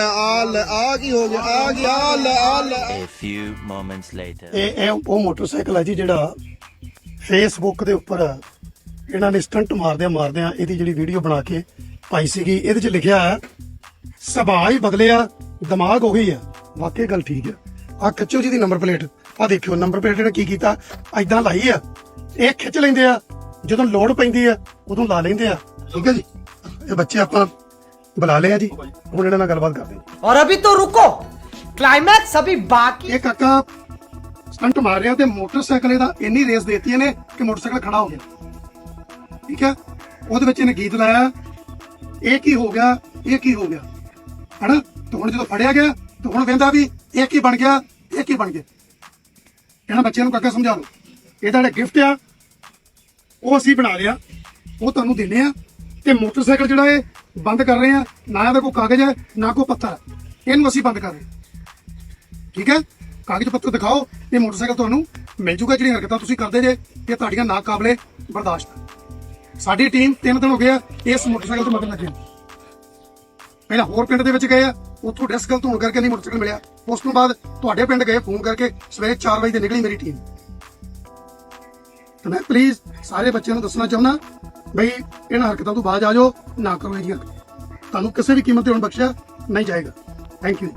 ਆ ਲੈ ਆ ਕੀ ਹੋ ਗਿਆ ਆ ਗਿਆ ਆ ਲੈ ਆ ਲੈ। A few moments later. ਇਹ ਇਹ ਉਹ ਮੋਟਰਸਾਈਕਲ ਹੈ ਜੀ ਜਿਹੜਾ ਫੇਸਬੁੱਕ ਦੇ ਉੱਪਰ ਇਹਨਾਂ ਨੇ ਸਟੰਟ ਮਾਰਦਿਆਂ ਮਾਰਦਿਆਂ ਇਹਦੀ ਜਿਹੜੀ ਵੀਡੀਓ ਬਣਾ ਕੇ ਪਾਈ ਸੀਗੀ ਇਹਦੇ 'ਚ ਲਿਖਿਆ ਹੈ ਸੁਭਾਅ ਹੀ ਬਦਲਿਆ ਦਿਮਾਗ ਹੋ ਗਈ ਆ। ਵਾਕਈ ਗੱਲ ਠੀਕ ਹੈ ਆ ਖਿੱਚੋ ਜੀ ਦੀ ਨੰਬਰ ਪਲੇਟ ਆ ਦੇਖਿਓ ਨੰਬਰ ਪਲੇਟ ਨੇ ਕੀ ਕੀਤਾ? ਐਦਾਂ ਲਾਈ ਆ। ਇਹ ਖਿੱਚ ਲੈਂਦੇ ਆ ਜਦੋਂ ਲੋਡ ਪੈਂਦੀ ਆ ਉਦੋਂ ਲਾ ਲੈਂਦੇ ਆ। ਠੀਕ ਹੈ ਜੀ? ਇਹ ਬੱਚੇ ਆਪਾਂ ਬੁਲਾ ਲਿਆ ਜੀ ਹੁਣ ਇਹਨਾਂ ਨਾਲ ਗੱਲਬਾਤ ਕਰਦੇ ਹਾਂ और अभी तो रुको क्लाइमैक्स अभी बाकी ਇਹ ਕਾਕਾ ਸਟੰਟ ਮਾਰ ਰਿਹਾ ਤੇ ਮੋਟਰਸਾਈਕਲ ਇਹਦਾ ਇੰਨੀ ਰੇਸ ਦੇਤੀ ਇਹਨੇ ਕਿ ਮੋਟਰਸਾਈਕਲ ਖੜਾ ਹੋ ਗਿਆ ਠੀਕ ਹੈ ਉਹਦੇ ਵਿੱਚ ਇਹਨੇ ਗੀਤ ਲਾਇਆ ਇਹ ਕੀ ਹੋ ਗਿਆ ਇਹ ਕੀ ਹੋ ਗਿਆ ਹਨਾ ਤੇ ਹੁਣ ਜਦੋਂ ਫੜਿਆ ਗਿਆ ਤੇ ਹੁਣ ਕਹਿੰਦਾ ਵੀ ਇਹ ਕੀ ਬਣ ਗਿਆ ਇਹ ਕੀ ਬਣ ਗਿਆ ਇਹਨਾਂ ਬੱਚਿਆਂ ਨੂੰ ਕਾਕਾ ਸਮਝਾ ਲਓ ਇਹਦਾ ਜਿਹੜਾ ਗਿਫਟ ਆ ਉਹ ਅਸੀਂ ਬਣਾ ਲਿਆ ਉਹ ਤੁਹਾਨੂੰ ਦਿੰਨੇ ਆ ਤੇ ਮੋਟਰਸਾਈਕਲ ਜਿਹੜਾ ਇਹ ਬੰਦ ਕਰ ਰਹੇ ਹਾਂ ਨਾ ਇਹਦਾ ਕੋਈ ਕਾਗਜ਼ ਹੈ, ਨਾ ਕੋਈ ਪੱਤਰ ਹੈ। ਇਹਨੂੰ ਅਸੀਂ ਬੰਦ ਕਰ ਰਹੇ ਹਾਂ। ਠੀਕ ਹੈ? ਕਾਗਜ਼ ਪੱਤਰ ਦਿਖਾਓ, ਇਹ ਮੋਟਰਸਾਈਕਲ ਤੁਹਾਨੂੰ ਮਿਲ ਜੂਗਾ, ਜਿਹੜੀਆਂ ਹਰਕਤਾਂ ਤੁਸੀਂ ਕਰਦੇ ਜੇ, ਇਹ ਤੁਹਾਡੀਆਂ ਨਾ ਕਾਬਲੇ ਬਰਦਾਸ਼ਤ ਸਾਡੀ ਟੀਮ ਤਿੰਨ ਦਿਨ ਹੋ ਗਏ ਆ, ਇਸ ਮੋਟਰਸਾਈਕਲ ਤੋਂ ਮਗਰ ਲੱਗੇ ਨੂੰ। ਪਹਿਲਾਂ ਹੋਰ ਪਿੰਡ ਦੇ ਵਿੱਚ ਗਏ ਆ, ਉੱਥੋਂ ਡਿਸਕ ਗਲਤ ਹੋਣ ਕਰਕੇ ਨਹੀਂ ਮੋਟਰਸਾਈਕਲ ਮਿਲਿਆ। ਉਸ ਤੋਂ ਬਾਅਦ ਤੁਹਾਡੇ ਪਿੰਡ ਗਏ, ਫੋਨ ਕਰਕੇ ਸਵੇਰੇ 4 ਵਜੇ ਤੇ ਨਿਕਲੀ ਮੇਰੀ ਟੀਮ। ਤੇ ਮੈਂ ਪਲੀਜ਼ ਸਾਰੇ ਬੱਚਿਆਂ ਨੂੰ ਦੱਸਣਾ ਚਾਹੁੰਦਾ ਬਈ, ਇਹਨਾਂ ਹਰਕਤਾਂ ਤੋਂ ਬਾਅਦ ਆ ਜਾਓ, ਨਾ ਕਰੋ ਇਹ ਜਿਹੀਆਂ ਹਰਕਤਾਂ। ਤੁਹਾਨੂੰ ਕਿਸੇ ਵੀ ਕੀਮਤ ਤੇ ਹੁਣ ਬਖਸ਼ਿਆ ਨਹੀਂ ਜਾਏਗਾ ਥੈਂਕ ਯੂ